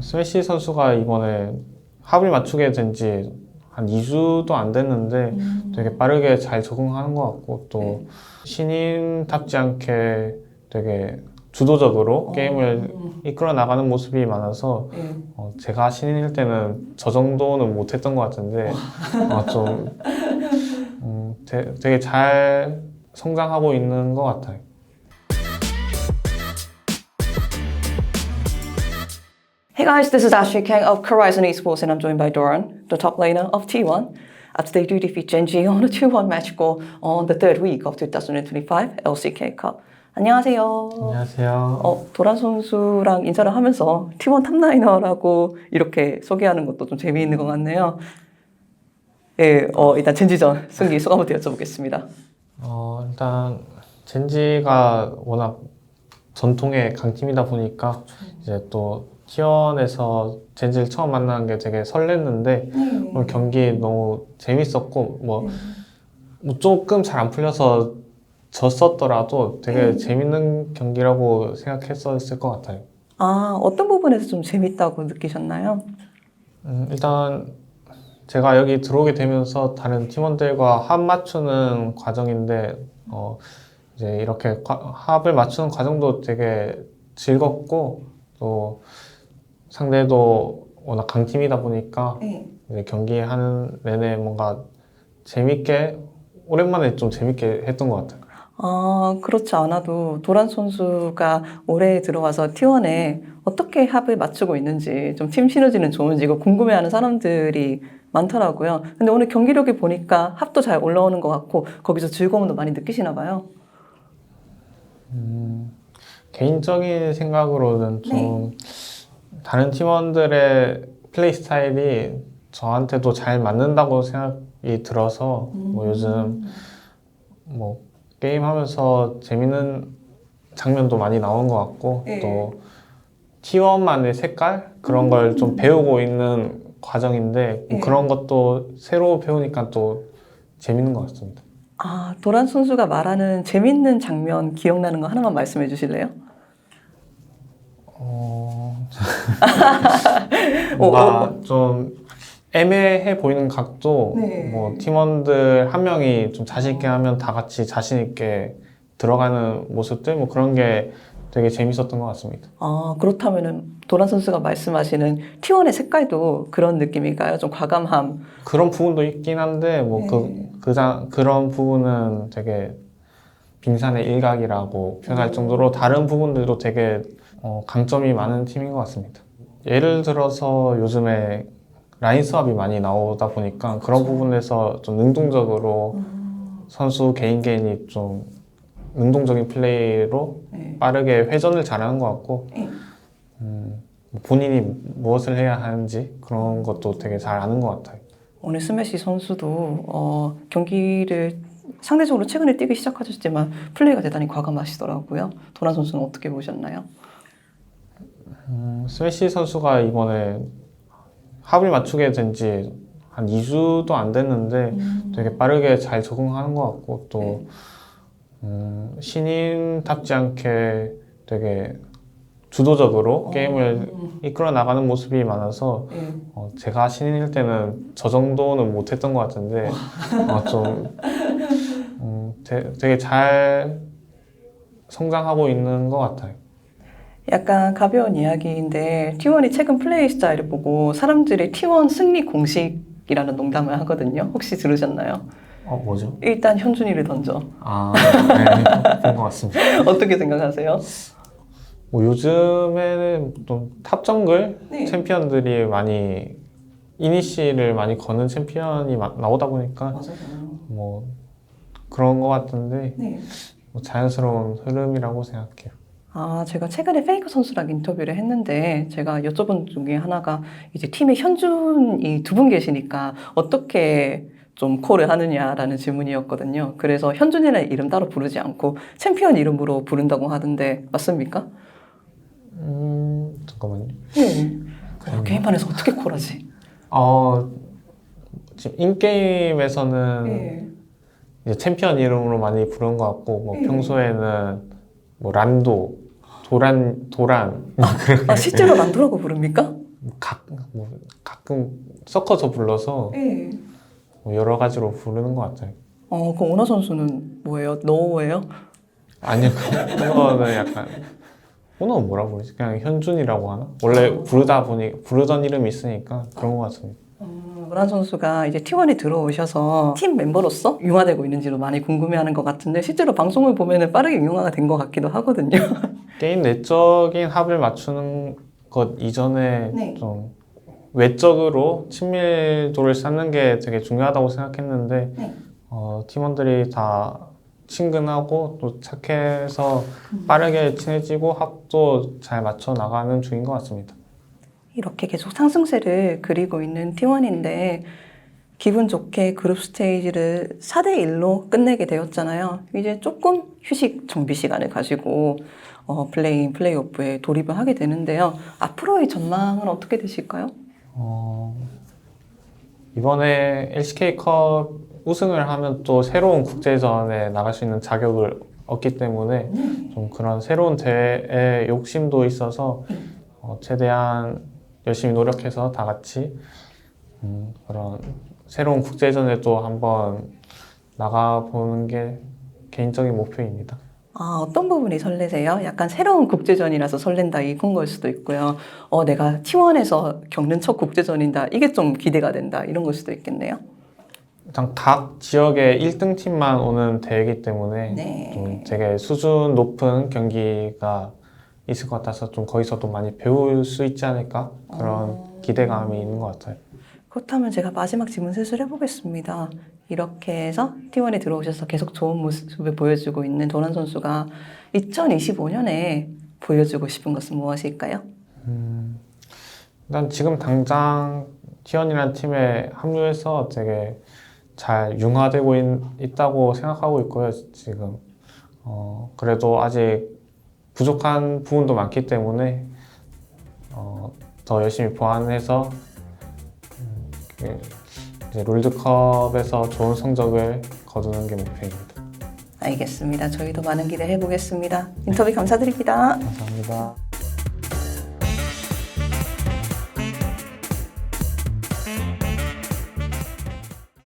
스매시 선수가 이번에 합을 맞추게 된 지 한 2주도 안 됐는데 되게 빠르게 잘 적응하는 것 같고 또 신인답지 않게 되게 주도적으로 게임을 이끌어 나가는 모습이 많아서 네. 어, 제가 신인일 때는 저 정도는 못했던 것 같은데 어, 좀 음, 되, 되게 잘 성장하고 있는 것 같아요. Hey guys, this is Ashley Kang of Horizon Esports and I'm joined by Doran, the top laner of T1. After they do defeat Genji on a 2-1 match goal on the third week of 2025 LCK Cup. 안녕하세요. 안녕하세요. 어, 도란 선수랑 인사를 하면서 T1 탑라이너라고 이렇게 소개하는 것도 좀 재미있는 것 같네요. 예, 어, 일단 젠지전 승리 소감부터 여쭤보겠습니다. 어, 일단 젠지가 워낙 전통의 강팀이다 보니까 이제 또 T1에서 젠지를 처음 만나는 게 되게 설렜는데 오늘 경기 너무 재밌었고 뭐, 뭐 조금 잘 안 풀려서 졌었더라도 되게 재밌는 경기라고 생각했었을 것 같아요. 아, 어떤 부분에서 좀 재밌다고 느끼셨나요? 음, 일단 제가 여기 들어오게 되면서 다른 팀원들과 합 맞추는 과정인데 어, 이제 이렇게 과- 합을 맞추는 과정도 되게 즐겁고 또 상대도 워낙 강팀이다 보니까 네. 이제 경기 하는 내내 뭔가 재밌게 오랜만에 좀 재밌게 했던 것 같아요. 아, 그렇지 않아도 도란 선수가 올해 들어와서 T1에 어떻게 합을 맞추고 있는지 좀 팀 시너지는 좋은지 이거 궁금해하는 사람들이 많더라고요. 근데 오늘 경기력이 보니까 합도 잘 올라오는 것 같고 거기서 즐거움도 많이 느끼시나 봐요. 개인적인 생각으로는 좀 다른 팀원들의 플레이 스타일이 저한테도 잘 맞는다고 생각이 들어서 뭐 요즘 뭐 게임 하면서 재밌는 장면도 많이 나온 것 같고 네. 또 T1만의 색깔 그런 걸 좀 배우고 있는 과정인데 뭐 네. 그런 것도 새로 배우니까 또 재밌는 것 같습니다. 아, 도란 선수가 말하는 재밌는 장면 기억나는 거 하나만 말씀해 주실래요? 어... 어, 뭔가 좀 애매해 보이는 각도 네. 뭐 팀원들 한 명이 좀 자신 있게 하면 다 같이 자신 있게 들어가는 모습들 뭐 그런 게 되게 재밌었던 것 같습니다. 아, 그렇다면은 도란 선수가 말씀하시는 T1의 색깔도 그런 느낌인가요? 좀 과감함. 그런 부분도 있긴 한데 뭐그 그자 그런 부분은 되게 빙산의 일각이라고 표현할 정도로 다른 부분들도 되게 어, 강점이 많은 팀인 것 같습니다. 예를 들어서 요즘에 라인 수업이 많이 나오다 보니까 그런 부분에서 좀 능동적으로 선수 개인 개인이 좀 능동적인 플레이로 네. 빠르게 회전을 잘하는 것 같고 네. 음, 본인이 무엇을 해야 하는지 그런 것도 되게 잘 아는 것 같아요. 오늘 스매시 선수도 어, 경기를 상대적으로 최근에 뛰기 시작하셨지만 플레이가 대단히 과감하시더라고요. 도란 선수는 어떻게 보셨나요? 음, 스매시 선수가 이번에 합을 맞추게 된 지 한 2주도 안 됐는데 되게 빠르게 잘 적응하는 것 같고 또 음, 신인답지 않게 되게 주도적으로 게임을 이끌어 나가는 모습이 많아서 네. 어, 제가 신인일 때는 저 정도는 못했던 것 같은데 어, 좀 음, 되, 되게 잘 성장하고 있는 것 같아요. 약간 가벼운 이야기인데 T1이 최근 플레이 스타일을 보고 사람들이 T1 승리 공식이라는 농담을 하거든요. 혹시 들으셨나요? 어 뭐죠? 일단 현준이를 던져. 아, 네, 본것 같습니다. 어떻게 생각하세요? 뭐 요즘에는 좀 탑 정글 네. 챔피언들이 많이 이니시를 많이 거는 챔피언이 마- 나오다 보니까 맞아요. 뭐 그런 것 같은데 네. 뭐 자연스러운 흐름이라고 생각해요. 아, 제가 최근에 페이커 선수랑 인터뷰를 했는데 제가 여쭤본 중에 하나가 이제 팀에 현준이 두 분 계시니까 어떻게 좀 콜을 하느냐라는 질문이었거든요. 그래서 현준이라는 이름 따로 부르지 않고 챔피언 이름으로 부른다고 하던데 맞습니까? 음 잠깐만요. 네. 게임판에서 어떻게 콜하지? 어 지금 인 게임에서는 네. 이제 챔피언 이름으로 많이 부르는 것 같고 뭐 네. 평소에는 뭐 란도, 도란, 도란 아, 실제로 란도라고 부릅니까? 각, 뭐 가끔 섞어서 불러서 네. 뭐 여러 가지로 부르는 것 같아요. 어, 그 오나 선수는 뭐예요? 너예요? 아니요, 그거는 약간 오너는 뭐라 부르지? 그냥 현준이라고 하나? 원래 부르다 보니 부르던 이름이 있으니까 그런 것 같습니다. 음, 오나 선수가 이제 T1에 들어오셔서 팀 멤버로서 융화되고 있는지도 많이 궁금해하는 것 같은데 실제로 방송을 보면은 빠르게 융화가 된 것 같기도 하거든요. 게임 내적인 합을 맞추는 것 이전에 네. 좀 외적으로 친밀도를 쌓는 게 되게 중요하다고 생각했는데 네. 어, 팀원들이 다 친근하고 또 착해서 빠르게 친해지고 합도 잘 맞춰 나가는 중인 것 같습니다. 이렇게 계속 상승세를 그리고 있는 T1인데 기분 좋게 그룹 스테이지를 4대 1로 끝내게 되었잖아요. 이제 조금 휴식 정비 시간을 가지고 어, 플레이인 플레이오프에 돌입을 하게 되는데요. 앞으로의 전망은 어떻게 되실까요? 어, 이번에 LCK컵 우승을 하면 또 새로운 국제전에 나갈 수 있는 자격을 얻기 때문에 좀 그런 새로운 대회에 욕심도 있어서 어, 최대한 열심히 노력해서 다 같이 음, 그런 새로운 국제전에 또 한번 나가보는 게 개인적인 목표입니다. 아, 어떤 부분이 설레세요? 약간 새로운 국제전이라서 설렌다 이건 걸 수도 있고요. 어, 내가 T1에서 겪는 첫 국제전이다. 이게 좀 기대가 된다. 이런 걸 수도 있겠네요. 일단 각 지역의 1등 팀만 오는 대회이기 때문에 네. 좀 되게 수준 높은 경기가 있을 것 같아서 좀 거기서도 많이 배울 수 있지 않을까 그런 기대감이 있는 것 같아요. 그렇다면 제가 마지막 질문 슬슬 해보겠습니다. 이렇게 해서 T1에 들어오셔서 계속 좋은 모습을 보여주고 있는 도란 선수가 2025년에 보여주고 싶은 것은 무엇일까요? 일단 지금 당장 티원이라는 팀에 합류해서 되게 잘 융화되고 있, 다고 생각하고 있고요. 지금 어, 그래도 아직 부족한 부분도 많기 때문에 어, 더 열심히 보완해서 음, 롤드컵에서 좋은 성적을 거두는 게 목표입니다. 알겠습니다. 저희도 많은 기대 해보겠습니다. 인터뷰 감사드립니다. 감사합니다.